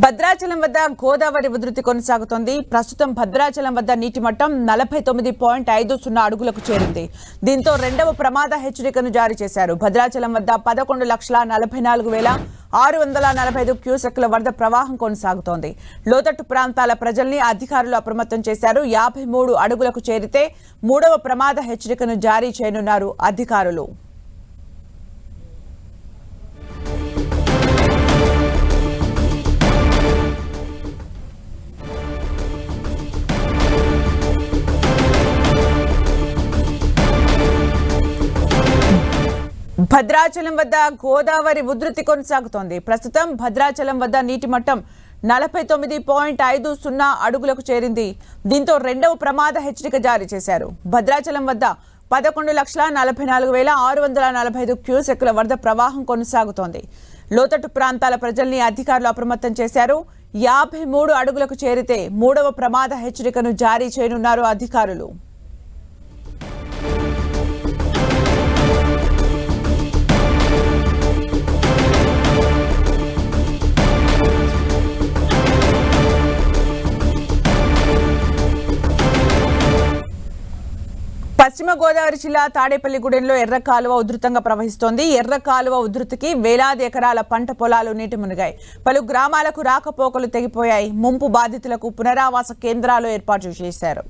భద్రాచలం వద్ద గోదావరి ఉధృతి కొనసాగుతోంది. ప్రస్తుతం భద్రాచలం వద్ద నీటి మట్టం నలభై తొమ్మిది పాయింట్ ఐదు సున్నా అడుగులకు చేరింది. దీంతో రెండవ ప్రమాద హెచ్చరికను జారీ చేశారు. భద్రాచలం వద్ద పదకొండు లక్షల నలభై నాలుగు వేల ఆరు వందల నలభై ఐదు క్యూసెక్ల వరద ప్రవాహం కొనసాగుతోంది. లోతట్టు ప్రాంతాల ప్రజల్ని అధికారులు అప్రమత్తం చేశారు. యాభై మూడు అడుగులకు చేరితే మూడవ ప్రమాద హెచ్చరికను జారీ చేయనున్నారు అధికారులు. భద్రాచలం వద్ద గోదావరి ఉధృతి కొనసాగుతోంది. ప్రస్తుతం భద్రాచలం వద్ద నీటి మట్టం నలభై తొమ్మిది పాయింట్ ఐదు సున్నా అడుగులకు చేరింది. దీంతో రెండవ ప్రమాద హెచ్చరిక జారీ చేశారు. భద్రాచలం వద్ద పదకొండు లక్షల నలభై నాలుగు వేల ఆరు వందల నలభై ఐదు క్యూసెక్ల వరద ప్రవాహం కొనసాగుతోంది. లోతట్టు ప్రాంతాల ప్రజల్ని అధికారులు అప్రమత్తం చేశారు. యాభై మూడు అడుగులకు చేరితే మూడవ ప్రమాద హెచ్చరికను జారీ చేయనున్నారు అధికారులు. పశ్చిమ గోదావరి జిల్లా తాడేపల్లిగూడెంలో ఎర్ర కాలువ ఉధృతంగా ప్రవహిస్తోంది. ఎర్ర కాలువ ఉధృతికి వేలాది ఎకరాల పంట పొలాలు నీటి మునిగాయి. పలు గ్రామాలకు రాకపోకలు తెగిపోయాయి. ముంపు బాధితులకు పునరావాస కేంద్రాలు ఏర్పాటు చేశారు.